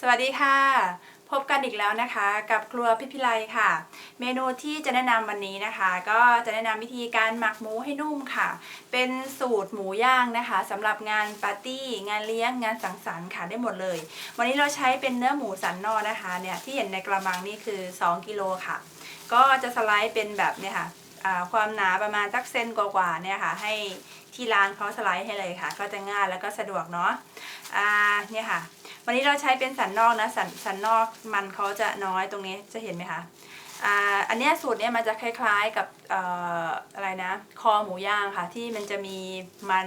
สวัสดีค่ะ พบกันอีกแล้วนะคะ กับครัวพิพิไลค่ะ เมนูที่จะแนะนำวันนี้นะคะ ก็จะแนะนำวิธีการหมักหมูให้นุ่มค่ะ เป็นสูตรหมูย่างนะคะสำหรับงานปาร์ตี้ งานเลี้ยงงานสังสรรค์ค่ะได้หมดเลย วันนี้เราใช้เป็นเนื้อหมูสันนอกนะคะเนี่ยที่เห็นในกระมังนี่คือ 2 กิโลค่ะ ก็จะสไลด์เป็นแบบเนี่ยค่ะความหนาประมาณสักเซนกว่าๆเนี่ยค่ะ ให้ที่ร้านเขาสไลด์ให้เลยค่ะ ก็จะง่ายแล้วก็สะดวกเนาะอ่าเนี่ยค่ะ วันนี้เราใช้เป็นสันนอกนะสันสันนอกมันเขาจะน้อยตรงนี้จะเห็นไหมคะอ่าอันนี้สูตรเนี้ยมันจะคล้ายๆกับเอ่ออะไรนะ คอหมูย่างค่ะที่มันจะมีมัน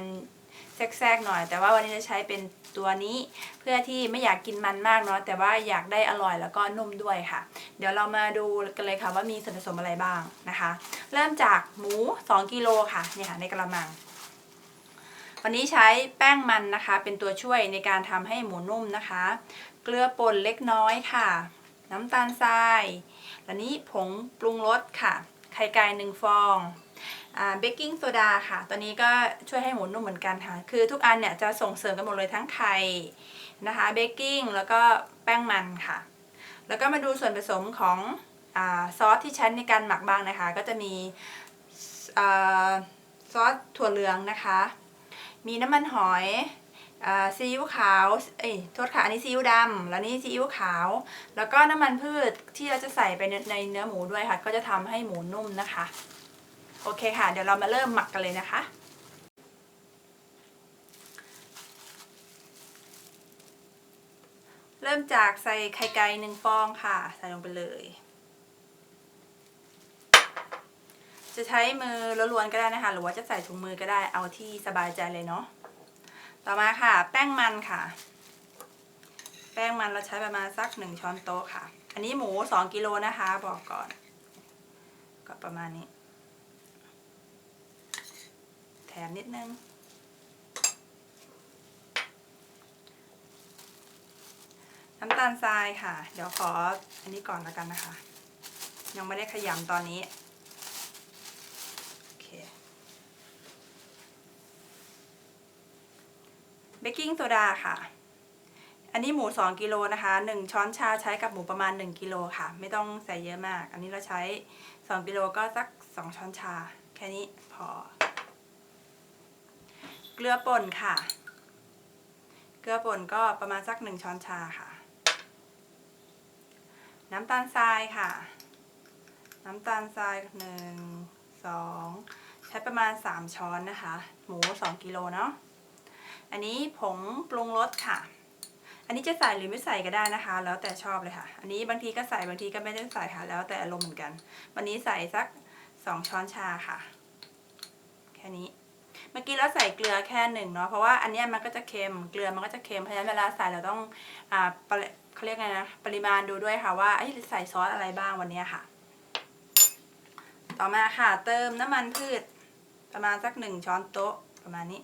แทรกๆหน่อย แต่ว่าวันนี้จะใช้เป็นตัวนี้เพื่อที่ไม่อยากกินมันมากเนาะแต่ว่าอยากได้อร่อยแล้วก็นุ่มด้วยค่ะ เดี๋ยวเรามาดูกันเลยค่ะว่ามีส่วนผสมอะไรบ้างนะคะ เริ่มจากหมู 2 กิโลค่ะเนี่ยค่ะในกระมัง วันนี้ใช้แป้งมันนะคะ เป็นตัวช่วยในการทำให้หมูนุ่มนะคะ เกลือป่นเล็กน้อยค่ะ น้ำตาลทรายและนี้ผงปรุงรสค่ะ ไข่ไก่หนึ่งฟองเบกกิ้งโซดาค่ะ ตัวนี้ก็ช่วยให้หมูนุ่มเหมือนกันค่ะ คือทุกอันเนี่ยจะส่งเสริมกันหมดเลยทั้งไข่นะคะ เบกกิ้งแล้วก็แป้งมันค่ะ แล้วก็มาดูส่วนผสมของอซอสที่ใช้ในการหมักบ้างนะคะ ก็จะมีอซอสถั่วเหลืองนะคะ มีน้ำมันหอยอซีอิ๊วขาว เอ้ย โทษค่ะ อันนี้ซีอิ๊วดำ แล้วนี่ซีอิ๊วขาว แล้วก็น้ำมันพืชที่เราจะใส่ไปในในเนื้อหมูด้วยค่ะ ก็จะทำให้หมูนุ่มนะคะ โอเคค่ะ เดี๋ยวเรามาเริ่มหมักกันเลยนะคะ เริ่มจากใส่ไข่ไก่หนึ่งฟองค่ะ ใส่ลงไปเลย จะใช้มือล้วนๆก็ได้นะคะ หรือว่าจะใส่ถุงมือก็ได้เอาที่สบายใจเลยเนาะต่อมาค่ะ แป้งมันค่ะ แป้งมันเราใช้ประมาณสักหนึ่งช้อนโต๊ะค่ะ อันนี้หมูสองกิโลนะคะ บอกก่อน ก็ประมาณนี้ แถมนิดนึงน้ำตาลทรายค่ะ เดี๋ยวขออันนี้ก่อนแล้วกันนะคะ ยังไม่ได้ขยำตอนนี้ โอเค เบกกิ้งโซดาค่ะ อันนี้หมู 2 กิโลนะคะ 1 ช้อนชาใช้กับหมูประมาณ 1 กิโลค่ะ ไม่ต้องใส่เยอะมาก อันนี้เราใช้ 2 กิโลก็สัก 2 ช้อนชา แค่นี้พอ เกลือป่นค่ะ เกลือป่นก็ประมาณสัก 1 ช้อนชาค่ะ น้ำตาลทรายค่ะ น้ำตาลทรายหนึ่งสองใช้ประมาณ 3 ช้อนนะคะ หมู 2 กิโลเนาะ อันนี้ผงปรุงรสค่ะ อันนี้จะใส่หรือไม่ใส่ก็ได้นะคะ แล้วแต่ชอบเลยค่ะ อันนี้บางทีก็ใส่บางทีก็ไม่ได้ใส่ค่ะ แล้วแต่อารมณ์เหมือนกัน วันนี้ใส่สัก 2 ช้อนชาค่ะ แค่นี้ เมื่อกี้เราใส่เกลือแค่หนึ่งเนาะ เพราะว่าอันนี้มันก็จะเค็ม เกลือมันก็จะเค็ม เพราะฉะนั้นเวลาใส่เราต้องอ่าเขาเรียกไงนะ ปริมาณดูด้วยค่ะว่าเอ้ใส่ซอสอะไรบ้างวันนี้ค่ะ ต่อมาค่ะ เติมน้ำมันพืช ประมาณสักหนึ่งช้อนโต๊ะประมาณนี้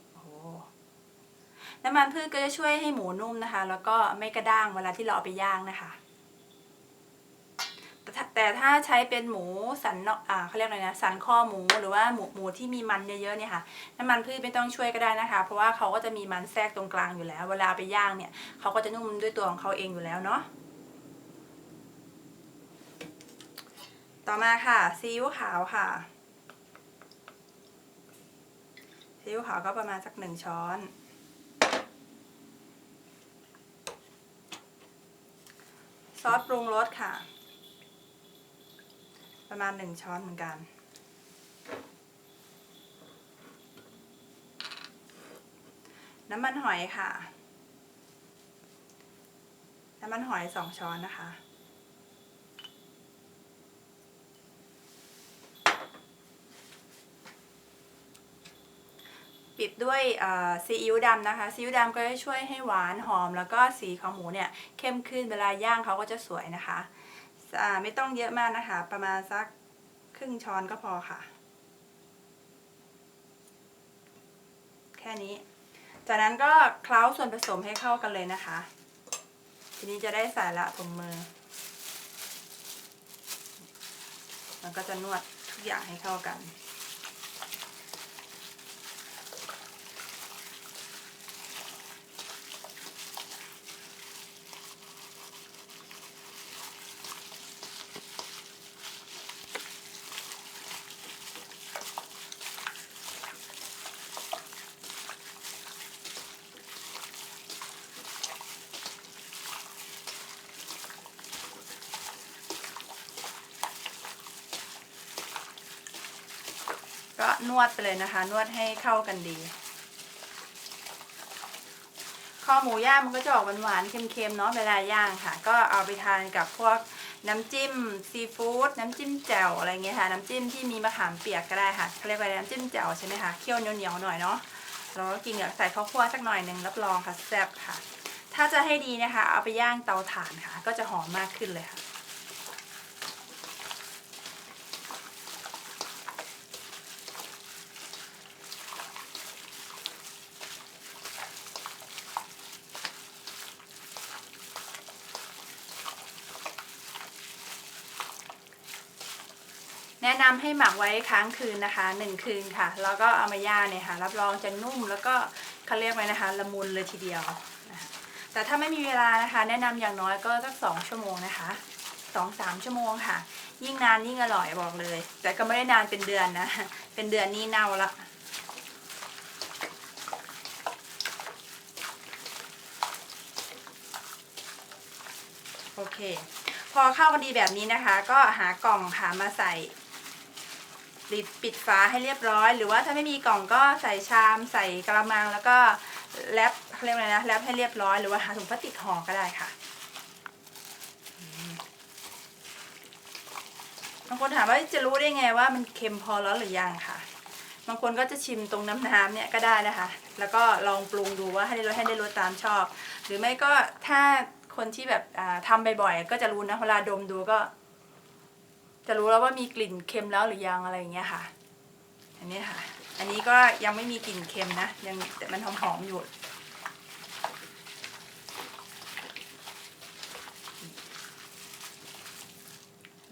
น้ำมันพืชก็จะช่วยให้หมูนุ่มนะคะ แล้วก็ไม่กระด้างเวลาที่เราเอาไปย่างนะคะ แต่ถ้าแต่ถ้าใช้เป็นหมูสันเนอกอ่าเขาเรียกอะไรนะสันคอหมูหรือว่าหมูหมูที่มีมันเยอะๆเนี่ยค่ะน้ำมันพืชไม่ต้องช่วยก็ได้นะคะ เพราะว่าเขาก็จะมีมันแทรกตรงกลางอยู่แล้ว เวลาไปย่างเนี่ยเขาก็จะนุ่มด้วยตัวของเขาเองอยู่แล้วเนาะต่อมาค่ะซีอิ๊วขาวค่ะซีอิ๊วขาวก็ประมาณสักหนึ่งช้อน ซอสปรุงรสค่ะ ประมาณหนึ่งช้อนเหมือนกัน น้ำมันหอยค่ะ น้ำมันหอยสองช้อนนะคะ ปิดด้วยซีอิ๊วดำนะคะซีอิ๊วดำก็จะช่วยให้หวานหอม แล้วก็สีของหมูเนี่ยเข้มขึ้นเวลาย่างเขาก็จะสวยนะคะอ่าไม่ต้องเยอะมากนะคะ ประมาณสักครึ่งช้อนก็พอค่ะ แค่นี้ จากนั้นก็เคล้าส่วนผสมให้เข้ากันเลยนะคะ ทีนี้จะได้ใส่ละถุงมือ มันก็จะนวดทุกอย่างให้เข้ากัน ก็นวดไปเลยนะคะ นวดให้เข้ากันดีคอหมูย่างมันก็จะออกหวานๆเค็มๆเนาะเวลาย่างค่ะ ก็เอาไปทานกับพวกน้ำจิ้มซีฟู้ดน้ำจิ้มแจ่วอะไรเงี้ยค่ะ น้ำจิ้มที่มีมะขามเปียกก็ได้ค่ะเขาเรียกว่าน้ำจิ้มแจ่วใช่ไหมคะเคี่ยวเหนียวๆหน่อยเนาะแล้วก็กินกับใส่ข้าวคั่วสักหน่อยหนึ่งรับรองค่ะแซ่บค่ะ ถ้าจะให้ดีนะคะ เอาไปย่างเตาถ่านค่ะ ก็จะหอมมากขึ้นเลยค่ะ แนะนำให้หมักไว้ค้างคืนนะคะหนึ่งคืนค่ะ แล้วก็เอามาย่างเนี่ยค่ะ รับรองจะนุ่มแล้วก็เขาเรียกไว้นะคะ ละมุนเลยทีเดียวแต่ถ้าไม่มีเวลานะคะ แนะนำอย่างน้อยก็สักสองชั่วโมงนะคะสองสามชั่วโมงค่ะ ยิ่งนานยิ่งอร่อยบอกเลย แต่ก็ไม่ได้นานเป็นเดือนนะ เป็นเดือนนี่เน่าละโอเค พอเข้ากันดีแบบนี้นะคะ ก็หากล่องค่ะมาใส่ ปิดปิดฝาให้เรียบร้อย หรือว่าถ้าไม่มีกล่องก็ใส่ชามใส่กระมังแล้วก็แรปเขาเรียกว่าอะไรนะแรปให้เรียบร้อยหรือว่าหาถุงพลาสติกห่อก็ได้ค่ะอืมบางคนถามว่าจะรู้ได้ไงว่ามันเค็มพอแล้วหรือยังค่ะ บางคนก็จะชิมตรงน้ำน้ำเนี่ยก็ได้นะคะ แล้วก็ลองปรุงดูว่าให้ได้รสให้ได้รสตามชอบ หรือไม่ก็ถ้าคนที่แบบอ่าทำบ่อยๆก็จะรู้นะเวลาดมดูก็ จะรู้แล้วว่ามีกลิ่นเค็มแล้วหรือยังอะไรอย่างเงี้ยค่ะ อันนี้ค่ะ อันนี้ก็ยังไม่มีกลิ่นเค็มนะ ยังแต่มันหอมๆอยู่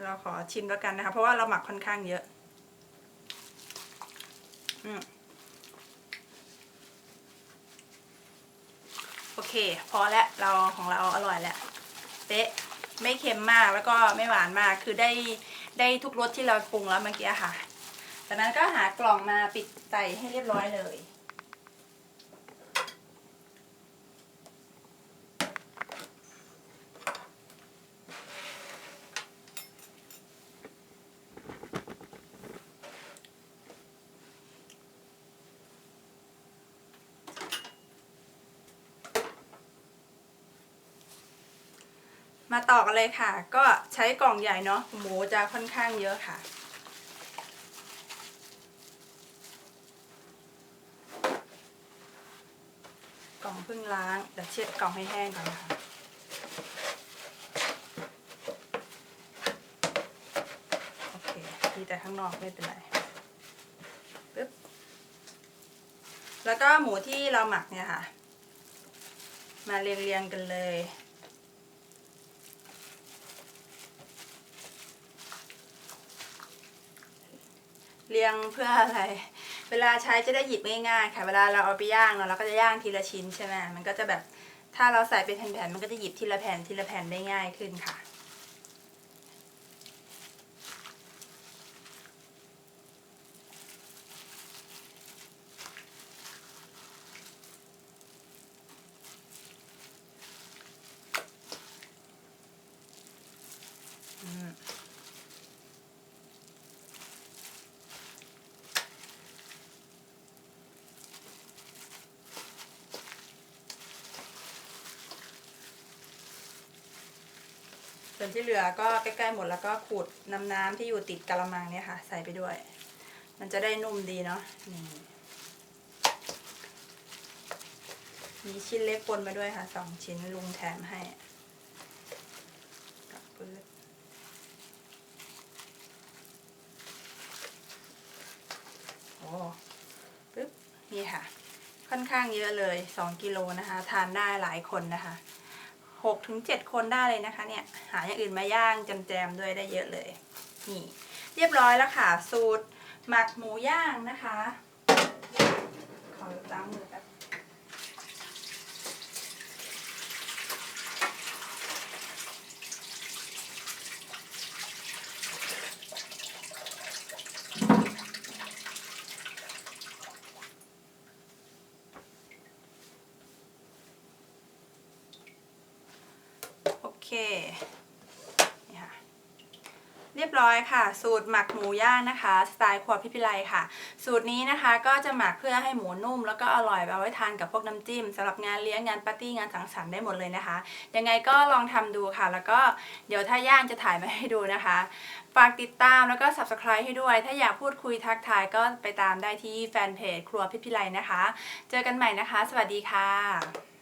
เราขอชิมแล้วกันนะคะ เพราะว่าเราหมักค่อนข้างเยอะ อืมโอเค พอแล้วเราของเราอร่อยแล้วเป๊ะไม่เค็มมากแล้วก็ไม่หวานมากคือได้ ได้ทุกรสที่เราปรุงแล้วเมื่อกี้ค่ะ จากนั้นก็หากล่องมาปิดใส่ให้เรียบร้อยเลย มาต่อกันเลยค่ะ ก็ใช้กล่องใหญ่เนาะหมูจะค่อนข้างเยอะค่ะ กล่องเพิ่งล้างเดี๋ยวเช็ดกล่องให้แห้งก่อนนะคะโอเคดีแต่ข้างนอกไม่เป็นไรปึ๊บแล้วก็หมูที่เราหมักเนี่ยค่ะ มาเรียงๆกันเลย เรียงเพื่ออะไร เวลาใช้จะได้หยิบง่ายๆ ค่ะ เวลาเราเอาไปย่างเนาะเราก็จะย่างทีละชิ้นใช่ไหมมันก็จะแบบถ้าเราใส่เป็นแผ่นๆมันก็จะหยิบทีละแผ่นทีละแผ่นได้ง่ายขึ้นค่ะ ส่วนที่เหลือก็ใกล้ๆหมดแล้วก็ขูดน้ำน้ำที่อยู่ติดกะละมังเนี่ยค่ะ ใส่ไปด้วย มันจะได้นุ่มดีเนาะนี่มีชิ้นเล็กปนมาด้วยค่ะสองชิ้นลุงแถมให้กับปื้ดโอ้ปึ๊บนี่ค่ะ ค่อนข้างเยอะเลยสองกิโลนะคะ ทานได้หลายคนนะคะ หกถึงเจ็ดคนได้เลยนะคะเนี่ยหาอย่างอื่นมาย่างแจมด้วยได้เยอะเลยนี่เรียบร้อยแล้วค่ะ สูตรหมักหมูย่างนะคะ ขอล้างมือแป๊บ นี่ค่ะเรียบร้อยค่ะ สูตรหมักหมูย่างนะคะ สไตล์ครัวพิพิไลค่ะ สูตรนี้นะคะก็จะหมักเพื่อให้หมูนุ่ม แล้วก็อร่อยเอาไว้ทานกับพวกน้ำจิ้มสำหรับงานเลี้ยงงานปาร์ตี้งานสังสรรค์ได้หมดเลยนะคะ ยังไงก็ลองทำดูค่ะ แล้วก็เดี๋ยวถ้าย่างจะถ่ายมาให้ดูนะคะ ฝากติดตามแล้วก็ subscribe ให้ด้วย ถ้าอยากพูดคุยทักทายก็ไปตามได้ที่แฟนเพจครัวพิพิไลนะคะ เจอกันใหม่นะคะ สวัสดีค่ะ